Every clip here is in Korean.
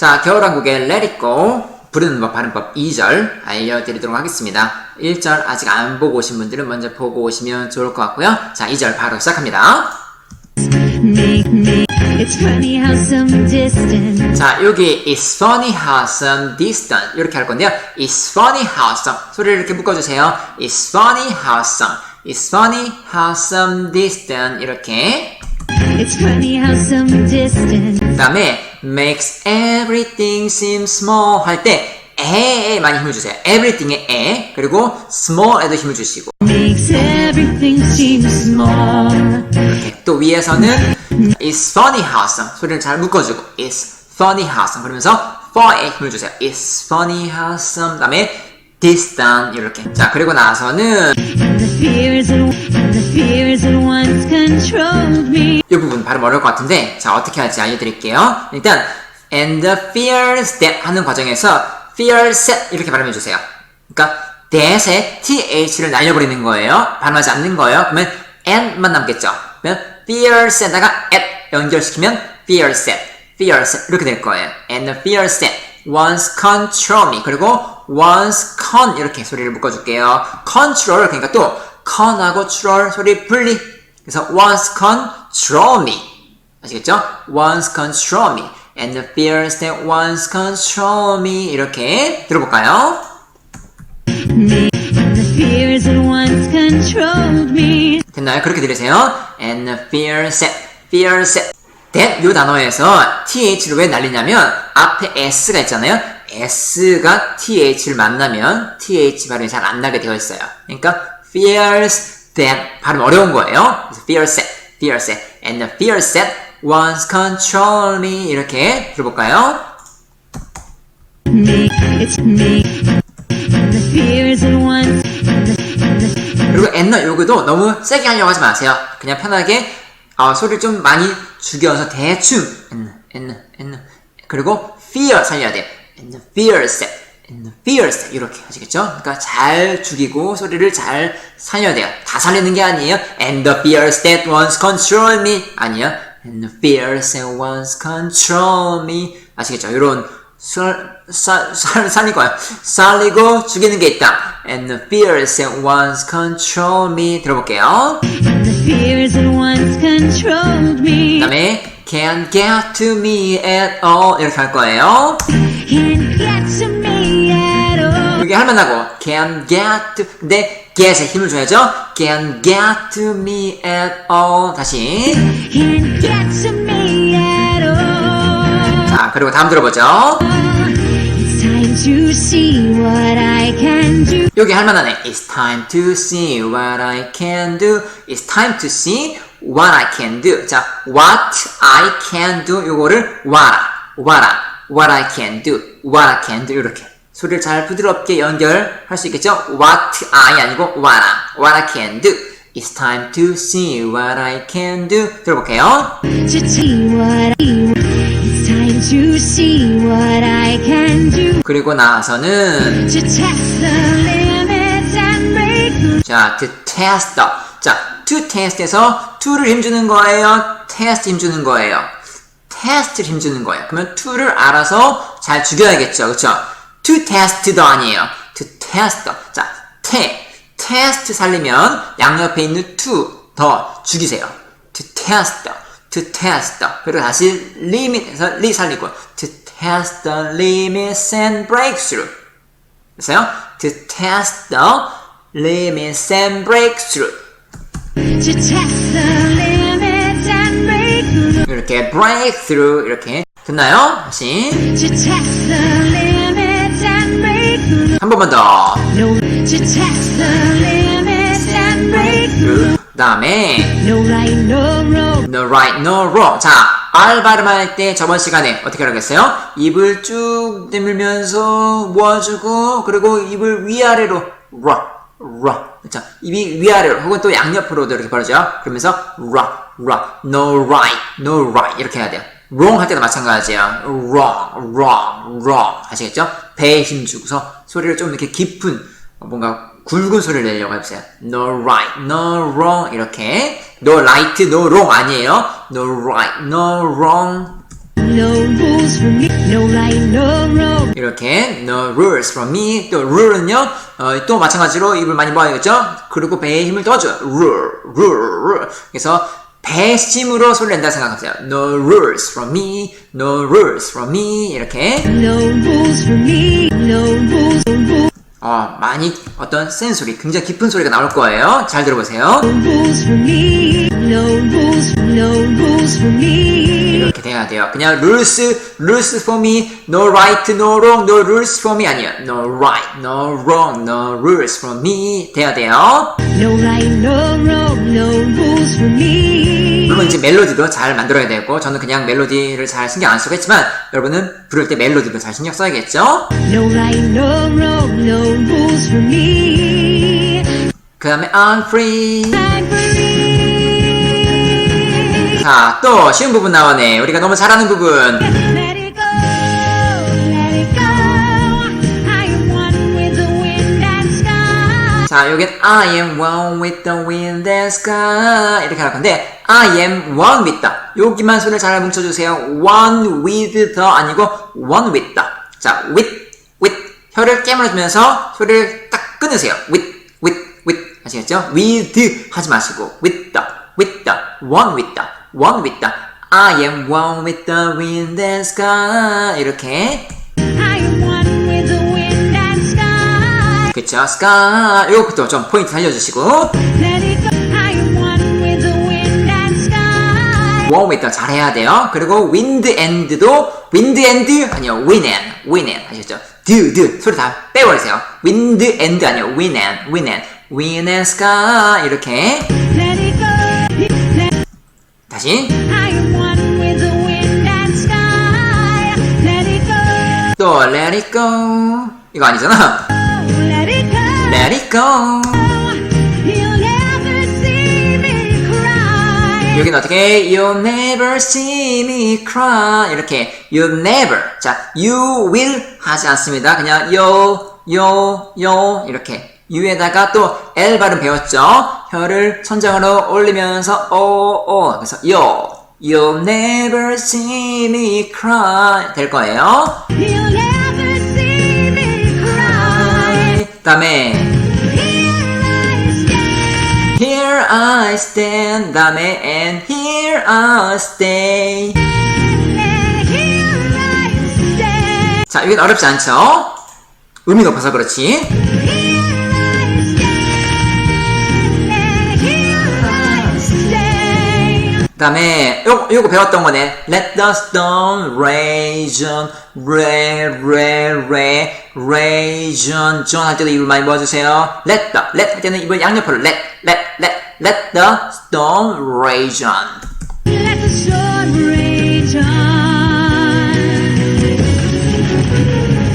자, 겨울왕국의 Let It Go 부르는 법, 발음법 2절 알려드리도록 하겠습니다. 1절 아직 안 보고 오신 분들은 먼저 보고 오시면 좋을 것 같고요. 자, 2절 바로 시작합니다. 자, 여기 It's funny how some distant 이렇게 할 건데요. It's funny how some 소리를 이렇게 묶어주세요. It's funny how some It's funny how some distant 이렇게 It's funny how some distant 그 다음에 makes everything seem small 할 때 에에 많이 힘을 주세요. everything에 에 그리고 small에도 힘을 주시고 makes everything seem small. 이렇게 또 위에서는 it's funny how some 소리를 잘 묶어주고 it's funny how some 그러면서 for에 힘을 주세요. it's funny how some 그 다음에 distant 이렇게 자 그리고 나서는. 이 부분 발음 어려울 것 같은데 자 어떻게 할지 알려드릴게요. 일단 and the fears that 하는 과정에서 fears that 이렇게 발음해 주세요. 그러니까 that에 th를 날려버리는 거예요. 발음하지 않는 거예요. 그러면 and만 남겠죠. 그러면 fears that에다가 at 연결시키면 fears that, fears 이렇게 될 거예요. and the fears that once control me 그리고 once con 이렇게 소리를 묶어줄게요. control 그러니까 또 con하고 troll 소리 분리 그래서 once control me 아시겠죠? once control me and the fears that once control me 이렇게 들어볼까요? 됐나요? 그렇게 들으세요? and the fears that fears that that 요 단어에서 th를 왜 날리냐면 앞에 s가 있잖아요 s가 th를 만나면 th 발음이 잘 안 나게 되어 있어요 그러니까 fears that 발음 어려운 거예요 그래서 fears that fears that and the fears that once control me 이렇게 들어볼까요? 그리고 엔너 요거도 너무 세게 하려고 하지 마세요. 그냥 편하게 어, 소리를 좀 많이 죽여서 대충 엔너 엔너 엔너 그리고 fear 살려야 돼요. Set 엔너 fear set 이렇게 하시겠죠? 그러니까 잘 죽이고 소리를 잘 살려야 돼요. 다 살리는 게 아니에요. And the fears that once control me 아니에요. And the fears that once control me 아시겠죠? 이런 살, 살, 살, 거야. 살리고 죽이는 게 있다. And the fears that once control me. 들어볼게요. and the fears that once controlled 그 me. 다음에 can't get to me at all. 이렇게 할 거예요. Can't get to me at all. 여기 할만하고 can't get to 근데 get에 힘을 줘야죠. can't get to me at all. 다시. Can't get to me at all. 자, 그리고 다음 들어보죠. It's time to see what I can do. 여기 할만하네. It's time to see what I can do. It's time to see what I can do. 자, what I can do. 요거를 what, what, what I can do, what I can do. 이렇게. 소리를 잘 부드럽게 연결할 수 있겠죠? What I 아니고 what, I can do. It's time to see what I can do. 들어볼게요. It's time to see what I can do. 그리고 나서는 the. 자, to test. 자, to test에서 to를 힘주는 거예요. test 힘주는 거예요. Test를 힘주는 거예요. 그러면 to를 알아서 잘 죽여야겠죠. 그렇죠? to test도 아니에요. to test. 자, te, test 살리면 양옆에 있는 to 더 죽이세요. to test. to test. 그리고 다시 limit에서 li 살리고 to test the limits and breakthrough. 됐어요? To test the limits and breakthrough. 이렇게 breakthrough 이렇게 됐나요? 다시. 한 번만 더. 그 다음에 No right, no wrong. no right, no wrong. 자, R 발음할 때 저번 시간에 어떻게 하겠어요? 입을 쭉 내밀면서 모아주고 그리고 입을 위아래로 자, 입이 위아래로 혹은 또 양옆으로도 이렇게 벌어져요. 그러면서 라, 라, no right, no right 이렇게 해야 돼요. wrong 할 때도 마찬가지예요. wrong, wrong, wrong 하시겠죠? 배에 힘 주고서 소리를 좀 이렇게 깊은 뭔가 굵은 소리를 내려고 해보세요. No right, no wrong 이렇게 no right, no wrong 아니에요. No right, no wrong. No rules for me. No right, no wrong. 이렇게 no rules from me 또 rule은요 어, 또 마찬가지로 입을 많이 모아야겠죠 그리고 배에 힘을 더 줘요 rule rule rule 그래서 배심으로 소리를 낸다 생각하세요 no rules from me no rules from me 이렇게 No rules for me. No rules. 어, 많이 어떤 센 소리 굉장히 깊은 소리가 나올 거예요 잘 들어보세요. 이렇게 돼야 돼요 그냥 rules rules for me no right no wrong no rules for me 아니에요 no right no wrong no rules for me 돼야 돼요 No right, no wrong. No rules for me. 물론 이제 멜로디도 잘 만들어야 되고 저는 그냥 멜로디를 잘 신경 안 쓰고 했지만 여러분은 부를 때 멜로디도 잘 신경 써야겠죠? No right, no wrong. No rules for me. 그 다음에 I'm free I'm free. 자 또 쉬운 부분 나오네 우리가 너무 잘하는 부분 Let it go, let it go. I am one with the wind and sky. 자 여긴 I am one with the wind and sky 이렇게 할 건데 I am one with the 여기만 손을 잘 뭉쳐주세요 one with the 아니고 one with the 자 with with 혀를 깨물어주면서 소리를 딱 끊으세요 with with with 아시겠죠? with 하지 마시고 with the with the one with the one with the I am one with the wind and sky 이렇게 I am one with the wind and sky. 그쵸 sky 요것도 좀 포인트 살려주시고 one with the wind and sky. one with the 잘해야 돼요 그리고 wind and도 wind and 아니요 win and win and 아시겠죠 do do 소리 다 빼버리세요 wind and 아니요 win and win and win and sky 이렇게 다시. 또 let it go 이거 아니잖아 Let it go. 여기는 어떻게 You'll never see me cry 이렇게 You never 자 You will 하지 않습니다 그냥 You You You 이렇게 U에다가 또 L 발음 배웠죠 혀를 천장으로 올리면서 O O 그래서 You You'll never see me cry 될 거예요 You'll never see me cry. 다음에 I stand 다음에 And here I stay Here I stand. 자, 여긴 어렵지 않죠? 음이 높아서 그렇지. 다음에, 요, 요거 배웠던 거네. Let the stone rage on, re, re, re, rage on. john 할 때도 입을 많이 모아주세요. Let the, let 할 때는 입을 양옆으로 let, let, let, let the stone rage on. Let the storm rage on.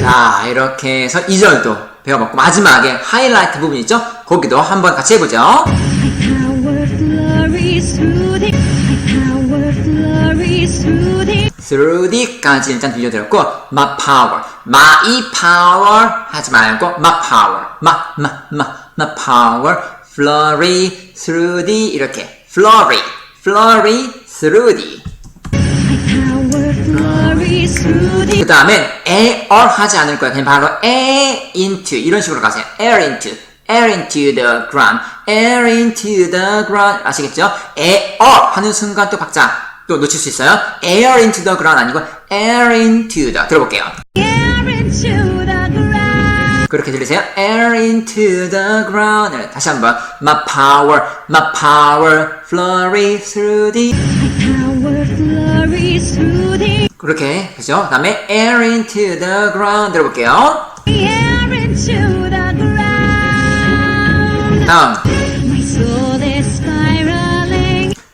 자, 이렇게 해서 2절도 배워봤고, 마지막에 하이라이트 부분 있죠? 거기도 한번 같이 해보죠. Through the. through the까지 일단 들려드렸고 my power, my power 하지 말고 my power, my, my, my, my power flurry through the 이렇게 flurry, flurry through the. 그 다음에 air 하지 않을 거예요 그냥 바로 air into 이런 식으로 가세요 air into air into the ground air into the ground 아시겠죠? air 하는 순간 또 박자 또 놓칠 수 있어요 air into the ground 아니고 air into the 들어볼게요. 그렇게 들리세요? Air into the ground. 네, 다시 한번. My power, my power, flurry through the. 그렇게, 그죠? 그 다음에 air into the ground. 들어볼게요. 다음.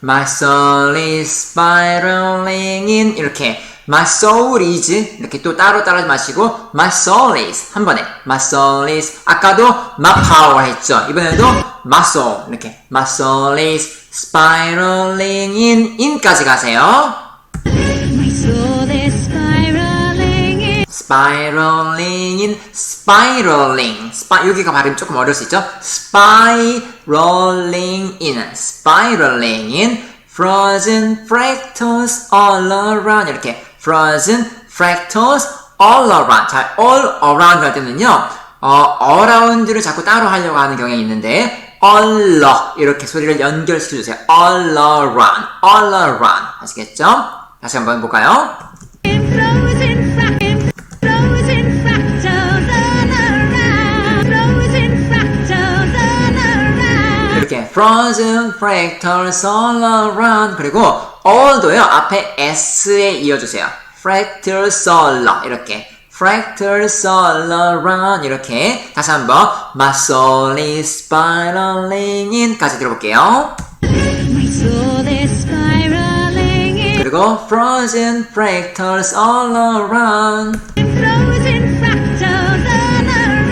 My soul is spiraling in. 이렇게. My soul is. 이렇게 또 따로 따라하지 마시고. My soul is. 한 번에. My soul is. 아까도 my power 했죠. 이번에도 my soul. 이렇게. My soul is spiraling in. in까지 가세요. Spiraling in. spiraling in, spiraling. 스파, 여기가 발음이 조금 어려울 수 있죠? spiraling in, spiraling in, frozen fractals all around. 이렇게 frozen fractals all around. 자, all around 할 때는요, 어, around를 자꾸 따로 하려고 하는 경향이 있는데, all 이렇게 소리를 연결시켜 주세요. all around, all around. 아시겠죠? 다시 한번 볼까요? Frozen fractals all around 그리고 all도요 앞에 s에 이어주세요 fractals all 이렇게 fractals all around 이렇게 다시 한번 my soul is spiraling in까지 들어볼게요 그리고 frozen fractals all around frozen fractals all around.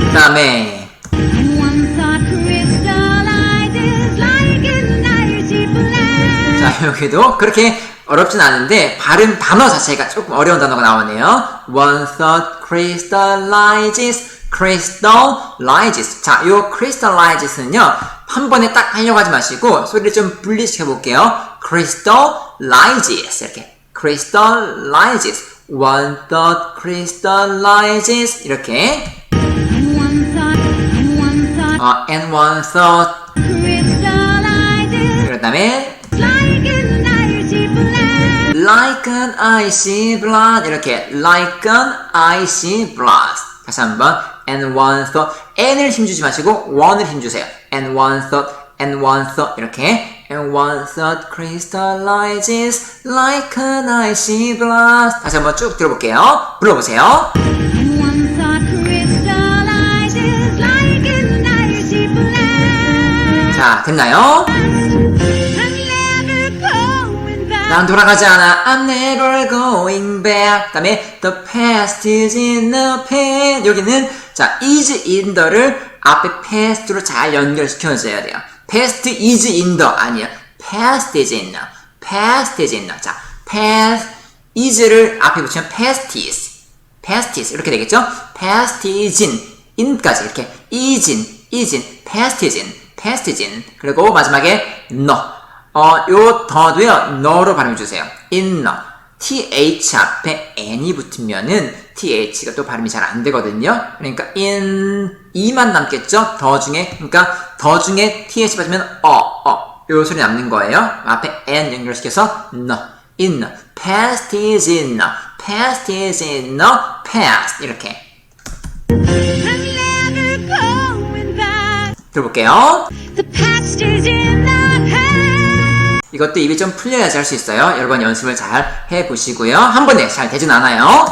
그 다음에 여기도 그렇게 어렵진 않은데 발음 단어 자체가 조금 어려운 단어가 나오네요. One thought crystallizes, crystallizes. 자, 요 crystallizes는요 한 번에 딱 하려고 하지 마시고 소리를 좀 분리시켜 볼게요. crystallizes 이렇게 crystallizes. One thought crystallizes 이렇게 And one thought, and one thought 어, and one thought 그 다음에 like an icy blast. like an icy blood 이렇게 like an icy blood 다시 한번 and one thought n을 힘주지 마시고 one을 힘주세요 and one thought and one thought 이렇게 and one thought crystallizes like an icy blood 다시 한번 쭉 들어볼게요 불러보세요. 자 됐나요? 난 돌아가지 않아 I'm never going back 그 다음에 The past is in the past 여기는 자 is in the를 앞에 past로 잘 연결시켜줘야 돼요 past is in the 아니야 past is in the past is in the 자 past is를 앞에 붙이면 past is past is 이렇게 되겠죠 past is in in까지 이렇게 is in is in past is in past is in 그리고 마지막에 no 어, 요 더도요, 너로 발음해 주세요. in the. th 앞에 n이 붙으면은 th가 또 발음이 잘 안 되거든요. 그러니까 in, e만 남겠죠? 더 중에. 그러니까 더 중에 th 빠지면 어, 어. 요 소리 남는 거예요. 앞에 n 연결시켜서 no. in past is in past is in past. 이렇게. 들어볼게요. 이것도 입이 좀 풀려야지 할 수 있어요. 여러 번 연습을 잘 해보시고요. 한 번에 잘 되진 않아요.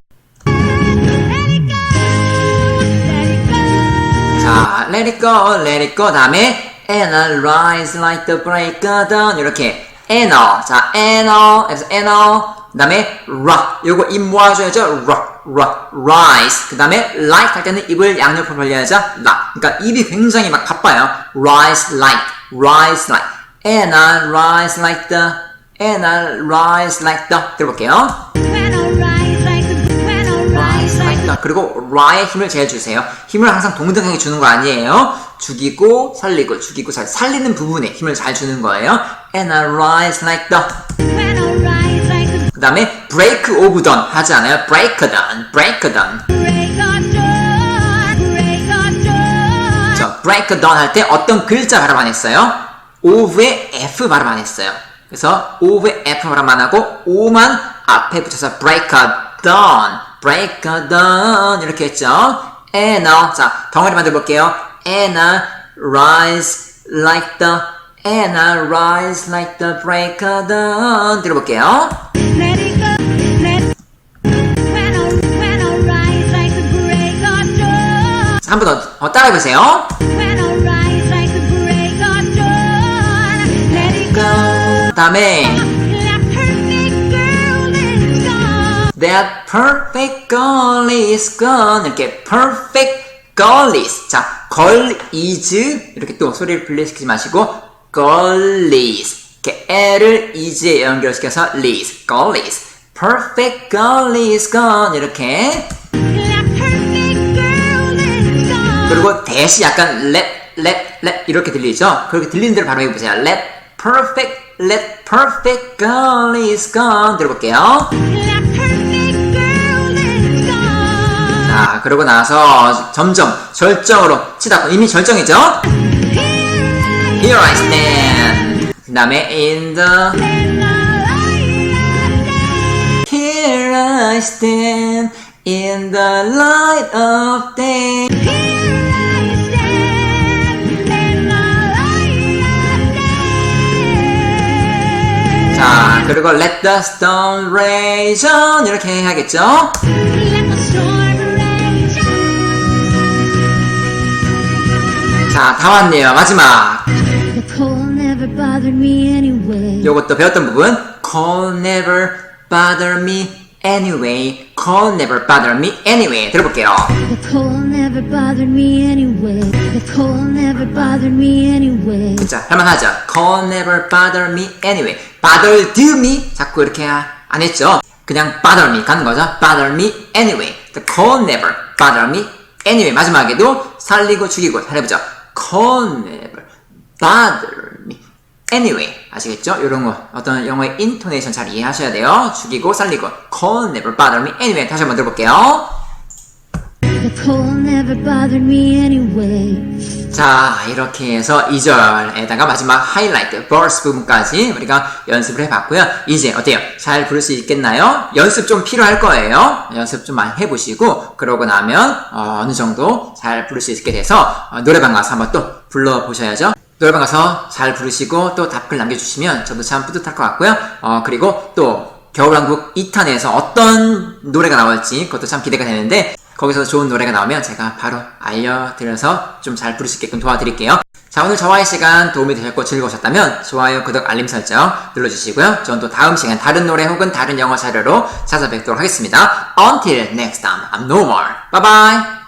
자, let it go, let it go. 다음에 analyze like the break of dawn. 이렇게 anal. 자, anal. 그래서 anal. 그 다음에 rock. 요거 입 모아줘야죠. rock, rock, rise. 그 다음에 like 할 때는 입을 양옆으로 벌려야죠. la. 그러니까 입이 굉장히 막 바빠요. rise like, rise like. Analyze like the, analyze like the. 들어볼게요. When I rise like the, when I rise like the. 자, 그리고 라의 힘을 제일 주세요. 힘을 항상 동등하게 주는 거 아니에요. 죽이고 살리고 죽이고 살 살리는 부분에 힘을 잘 주는 거예요. And I rise like the. When I rise like the 그 다음에 break of dawn 하지 않아요. break dawn, break dawn. 저 break dawn 할 때 어떤 글자 발음 안 했어요? Of의 f 발음 안 했어요. 그래서 of의 f 발음 안 하고 o만 앞에 붙여서 break a dawn, break a dawn 이렇게 했죠. and a 자 덩어리 만들어 볼게요. and a rise like the and a rise like the break a dawn 들어볼게요. Let it go. Let when I when I rise like the break of dawn. 한번 더 따라해 보세요. 다음에 That perfect girl is gone. 이렇게 perfect girl is. 자, girl is. 이렇게 또 소리를 분리시키지 마시고, girl is. 이렇게 L을 is에 연결시켜서 is. girl is. perfect girl is gone. 이렇게. 그리고 대시 약간 let, let, let 이렇게 들리죠? 그렇게 들리는 대로 바로 해보세요. Let perfect Let perfect girl is gone. 들어볼게요. 자, 그러고 나서 점점 절정으로 치닫고 이미 절정이죠? Here I stand. 그 다음에 in the. Here I stand in the light of day. 자, 그리고 let the stone rage on 이렇게 해야겠죠? Storm. 자, 다 왔네요. 마지막. Cold. 요것도 배웠던 부분. Call never bother me anyway. Call never bother me anyway. 들어볼게요. The cold never bothered me anyway. The cold never bothered me anyway. 자, 할만하죠? Call never bother me anyway. bothered me 자꾸 이렇게 안 했죠? 그냥 bother me 가는 거죠? bother me anyway. The call never bother me anyway. 마지막에도 살리고 죽이고 잘해보죠. call never bother anyway. 아시겠죠? 이런 거 어떤 영어의 인토네이션 잘 이해하셔야 돼요. 죽이고 살리고 call never bother me anyway. 다시 한번 들어볼게요. The cold never bothered me anyway. 자, 이렇게 해서 2절에다가 마지막 하이라이트, 버스 부분까지 우리가 연습을 해봤고요. 이제 어때요? 잘 부를 수 있겠나요? 연습 좀 필요할 거예요. 연습 좀 많이 해보시고, 그러고 나면 어, 느 정도 잘 부를 수 있게 돼서 어, 노래방 가서 한번 또 불러보셔야죠. 노래방 가서 잘 부르시고 또 답글 남겨주시면 저도 참 뿌듯할 것 같고요. 어, 그리고 또 겨울왕국 2탄에서 어떤 노래가 나올지 그것도 참 기대가 되는데 거기서 좋은 노래가 나오면 제가 바로 알려드려서 좀 잘 부를 수 있게끔 도와드릴게요. 자 오늘 저와의 시간 도움이 되셨고 즐거우셨다면 좋아요, 구독, 알림 설정 눌러주시고요. 저는 또 다음 시간 다른 노래 혹은 다른 영어 자료로 찾아뵙도록 하겠습니다. Until next time, I'm no more. Bye bye!